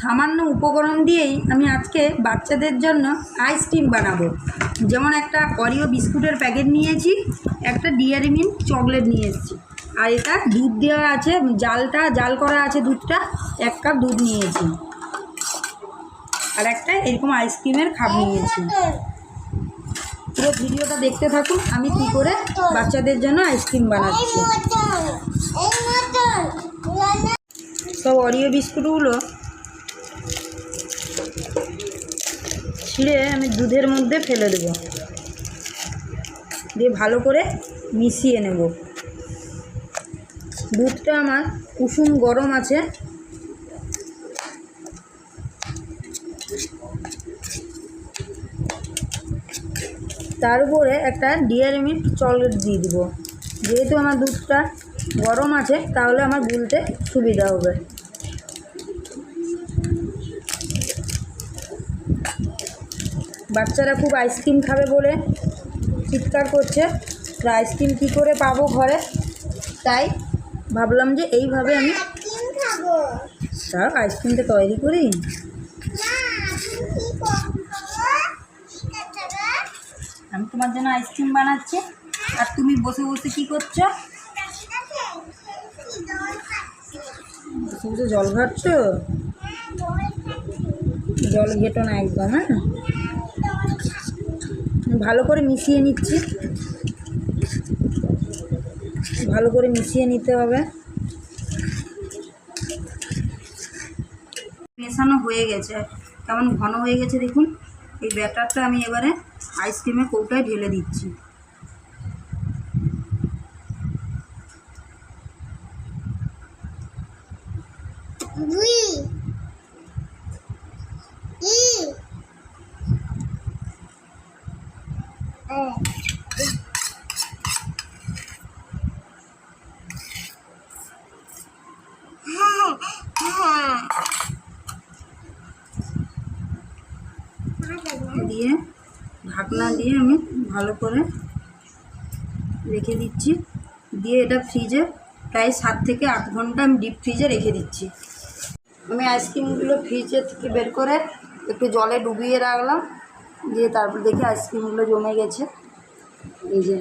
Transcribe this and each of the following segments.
সামান্য উপকরণ দিয়েই আমি আজকে বাচ্চাদের জন্য আইসক্রিম বানাবো। যেমন একটা অরিও বিস্কুটের প্যাকেট নিয়েছি, একটা ডিয়ারি মিল্ক চকলেট নিয়ে এসেছি। আর এটা দুধ দেওয়া আছে, জালটা, জাল করা আছে দুধটা, এক কাপ দুধ নিয়েছি। আর একটা এরকম আইসক্রিমের খাপ নিয়েছি। পুরো ভিডিওটা দেখতে থাকুন, আমি কি করে বাচ্চাদের জন্য আইসক্রিম বানাচ্ছি। সব অরিও বিস্কুটগুলো ছিঁড়ে আমি দুধের মধ্যে ফেলে দেব। দিয়ে ভালো করে মিশিয়ে নেব। দুধটা আমার কুসুম গরম আছে। তার উপরে একটা ডিয়ারি মিল্ক চকলেট দিয়ে দিব। যেহেতু আমার দুধটা গরম আছে তাহলে আমার গুলতে সুবিধা হবে। বাচ্চারা খুব আইসক্রিম খাবে বলে চিৎকার করছে। আইসক্রিম কী করে পাবো ঘরে? তাই ভাবলাম যে এইভাবে আমি আইসক্রিমটা তৈরি করি। আমি তোমার জন্য আইসক্রিম বানাচ্ছি। আর তুমি বসে বসে কী করছ? বসে বসে জল ঘাটছো? জল ঘেটো না একদম হ্যাঁ? ভালো করে মিশিয়ে নিচ্ছি। ভালো করে মিশিয়ে নিতে হবে। মেশানো হয়ে গেছে। কেমন ঘন হয়ে গেছে দেখুন। এই ব্যাটারটা আমি এবারে আইসক্রিমের কৌটায় ঢেলে দিচ্ছি। দিয়ে, ঢাকনা দিয়ে আমি ভালো করে রেখে দিচ্ছি। দিয়ে এটা ফ্রিজে প্রায় সাত থেকে আট ঘণ্টা আমি ডিপ ফ্রিজে রেখে দিচ্ছি। আমি আইসক্রিমগুলো ফ্রিজে থেকে বের করে একটু জলে ডুবিয়ে রাখলাম, দিয়ে তারপর দেখি আইসক্রিমগুলো জমে গেছে। এই যে।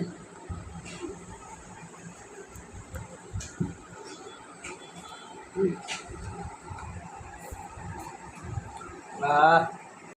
আহ